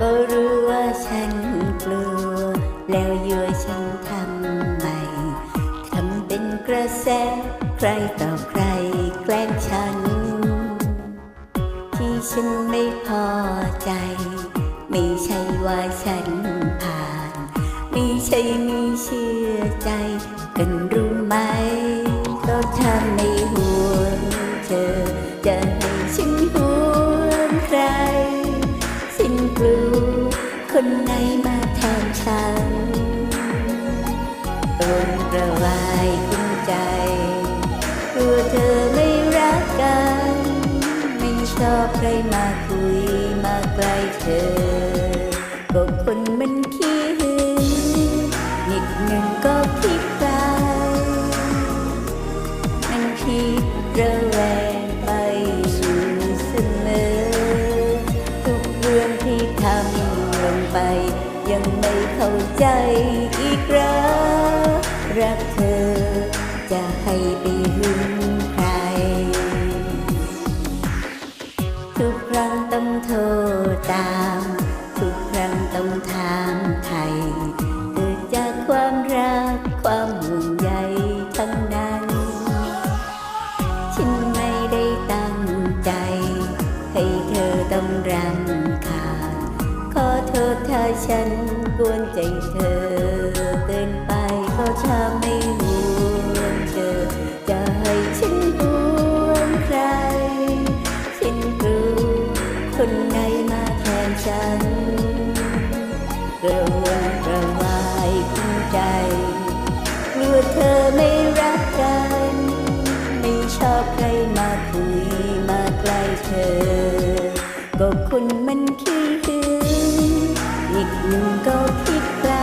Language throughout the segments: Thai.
ก็รู้ว่าฉันกลัว แล้วยั่วฉันทำไมทำเป็นกระแส ใครต่อใครแกล้งฉัน ที่ฉันไม่พอใจ ไม่ใช่ว่าฉันผ่าน ไม่ใช่ไม่เชื่อใจ กันรู้ไหม คนไหนมาแทนฉันตนกระวายขึ้นใจกลัวเธอไม่รักกัน ไม่ชอบใครมาคุยมาใกล้เธอก็คนมัน เข้าใจอีกหรอรักเธอ จะให้ไปหึงใคร ทุกครั้งต้องโทรตาม ทุกครั้งต้องถามไทยเกิดจากความรักความห่วงใยทั้งนั้น ฉันไม่ได้ตั้งใจ ให้เธอต้องรำคาญขอโทษถ้าฉัน วนใจเธอเกินไปก็ถ้าไม่หวงเธอ จะให้ฉันห่วงใคร ฉันกลัวคนไหนมาแทนฉันกระวนกระวายขึ้นใจ กลัวเธอไม่รักกัน ไม่ชอบใครมาคุยมาใกล้เธอ ก็คนมันขี้หึง อีกหนึ่งก็คิดไกล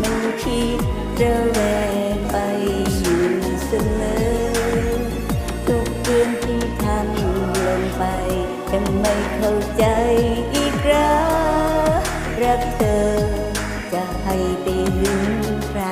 มันคิดระแวงไปอยู่เสมอทุกเรื่องที่ทำลงไปยังไม่เข้าใจอีกเหรอรักเธอจะให้ไปหึงใคร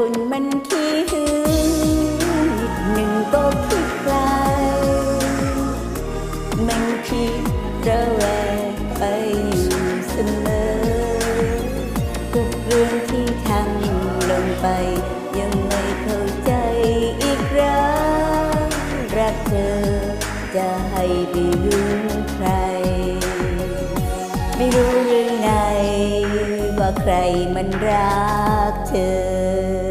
คุณมันขี้หึงนิดหนึ่งก็คิดไกลมันคิดระแวงไปอยู่เสมอทุกเรื่องที่ทำลงไป ยังไม่เข้าใจอีกเหรอรักเธอจะให้ไปหึงใคร ไม่รู้หรือไงว่าใครมันรักเธอ